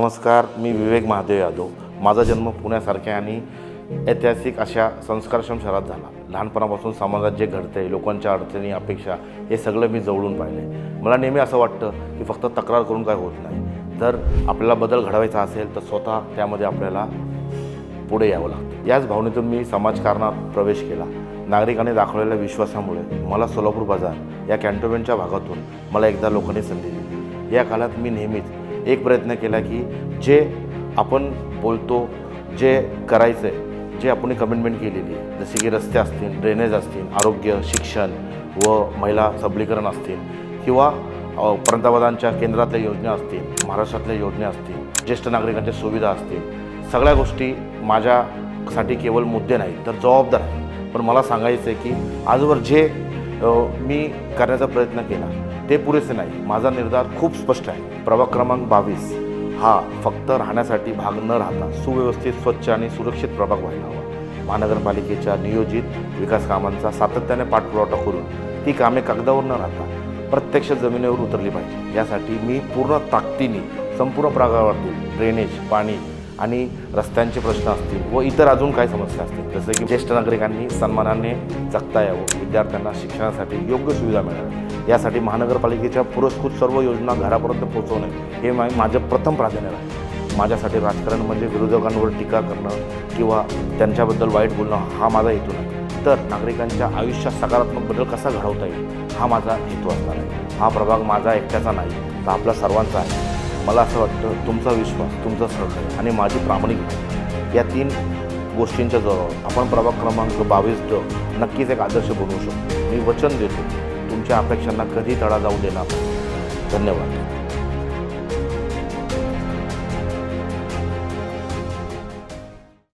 नमस्कार मी विवेक महादेव यादव. माझा जन्म पुण्यासारख्या आणि ऐतिहासिक अशा संस्कारक्षम शहरात झाला. लहानपणापासून समाजात जे घडते लोकांच्या अडचणी अपेक्षा हे सगळं मी जवळून पाहिले. मला नेहमी असं वाटतं की फक्त तक्रार करून काय होत नाही. जर आपल्याला बदल घडवायचा असेल तर स्वतः त्यामध्ये आपल्याला पुढे यावं लागतं. याच भावनेतून मी समाजकारणात प्रवेश केला. नागरिकांनी दाखवलेल्या विश्वासामुळे मला सोलापूर बाजार या कॅन्टोनमेंटच्या भागातून मला एकदा लोकांनी संधी दिली. या काळात मी नेहमीच एक प्रयत्न केला की जे आपण बोलतो जे करायचं आहे जे आपण कमिटमेंट केलेली आहे जसे की रस्ते असतील ड्रेनेज असतील आरोग्य शिक्षण व महिला सबलीकरण असतील किंवा पंतप्रधानच्या पंतप्रधानांच्या केंद्रातल्या योजना असतील महाराष्ट्रातल्या योजना असतील ज्येष्ठ नागरिकांच्या सुविधा असतील सगळ्या गोष्टी माझ्यासाठी केवळ मुद्दे नाही तर जबाबदार आहे पण मला सांगायचं आहे की आजवर जे मी करण्याचा प्रयत्न केला ते पुरेसे नाही. माझा निर्धार खूप स्पष्ट आहे. प्रभाग क्रमांक बावीस. हा फक्त राहण्यासाठी भाग न राहता सुव्यवस्थित स्वच्छ आणि सुरक्षित प्रभाग व्हायला हवा. महानगरपालिकेच्या नियोजित विकास कामांचा सातत्याने पाठपुरावा करून ती कामे कागदावर न राहता प्रत्यक्ष जमिनीवर उतरली पाहिजे. यासाठी मी पूर्ण ताकदीने संपूर्ण प्रभागावरती ड्रेनेज पाणी आणि रस्त्यांचे प्रश्न असतील व इतर अजून काही समस्या असतील जसं की ज्येष्ठ नागरिकांनी सन्मानाने जगता यावं विद्यार्थ्यांना शिक्षणासाठी योग्य सुविधा मिळाव्या यासाठी महानगरपालिकेच्या पुरस्कृत सर्व योजना घरापर्यंत पोहोचवणे हे मा माझं प्रथम प्राधान्य आहे. माझ्यासाठी राजकारण म्हणजे विरोधकांवर टीका करणं किंवा त्यांच्याबद्दल वाईट बोलणं हा माझा हेतू नाही. तर नागरिकांच्या आयुष्यात सकारात्मक बदल कसा घडवता येईल हा माझा हेतू असणार आहे. हा प्रभाग माझा एकट्याचा नाही तर आपला सर्वांचा आहे. मला असं वाटतं तुमचा विश्वास तुमचं सहकार्य आणि माझी प्रामाणिकता या तीन गोष्टींच्या जोरावर आपण प्रभाग क्रमांक बावीस ड नक्कीच एक आदर्श बनवू शकतो. मी वचन देतो तुमच्या अपेक्षांना कधी तडा जाऊ देणार धन्यवाद.